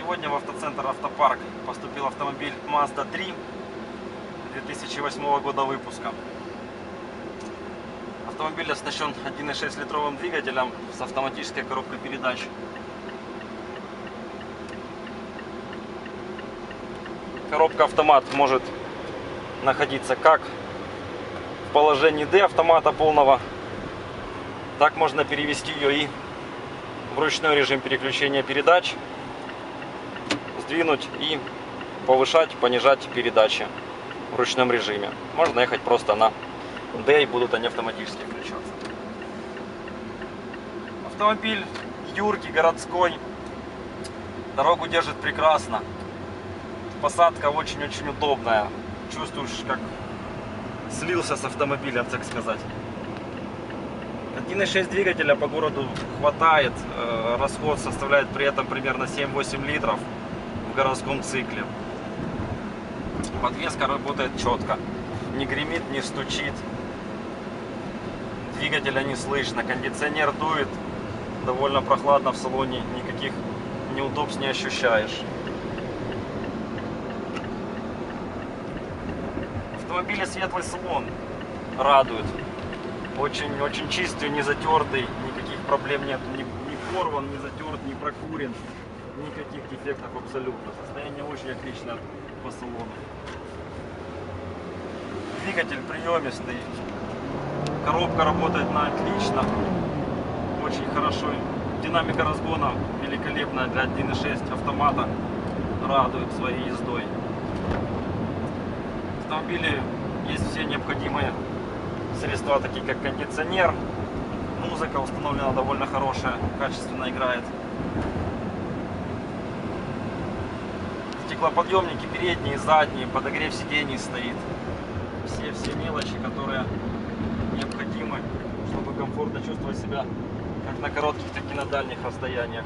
Сегодня в автоцентр Автопарк поступил автомобиль Mazda 3 2008 года выпуска. Автомобиль оснащен 1.6 литровым двигателем с автоматической коробкой передач. Коробка автомат может находиться как в положении D автомата полного, так можно перевести ее и в ручной режим переключения передач, сдвинуть и повышать, понижать передачи в ручном режиме. Можно ехать просто на D и будут они автоматически включаться. Автомобиль юркий, городской. Дорогу держит прекрасно. Посадка очень-очень удобная. Чувствуешь, как слился с автомобилем, так сказать. 1.6 двигателя по городу хватает. Э, Расход составляет при этом примерно 7-8 литров в городском цикле. Подвеска работает четко. Не гремит, не стучит. Двигателя не слышно. Кондиционер дует. Довольно прохладно в салоне. Никаких неудобств не ощущаешь. В автомобиле светлый салон. Радует. Очень-очень чистый, не затертый. Никаких проблем нет. Не, не порван, не затерт, не прокурен. Никаких дефектов абсолютно. Состояние очень отличное по салону. Двигатель приемистый. Коробка работает на отлично. Очень хорошо. Динамика разгона великолепная для 1.6 автомата. Радует своей ездой. В автомобиле есть все необходимые средства, такие как кондиционер. Музыка установлена довольно хорошая, качественно играет. Стеклоподъемники передние, задние, подогрев сидений стоит. Все, все мелочи, которые необходимы, чтобы комфортно чувствовать себя как на коротких, так и на дальних расстояниях.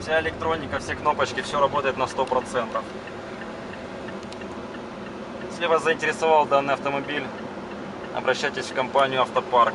Вся электроника, все кнопочки, все работает на 100%. Если вас заинтересовал данный автомобиль, обращайтесь в компанию Автопарк.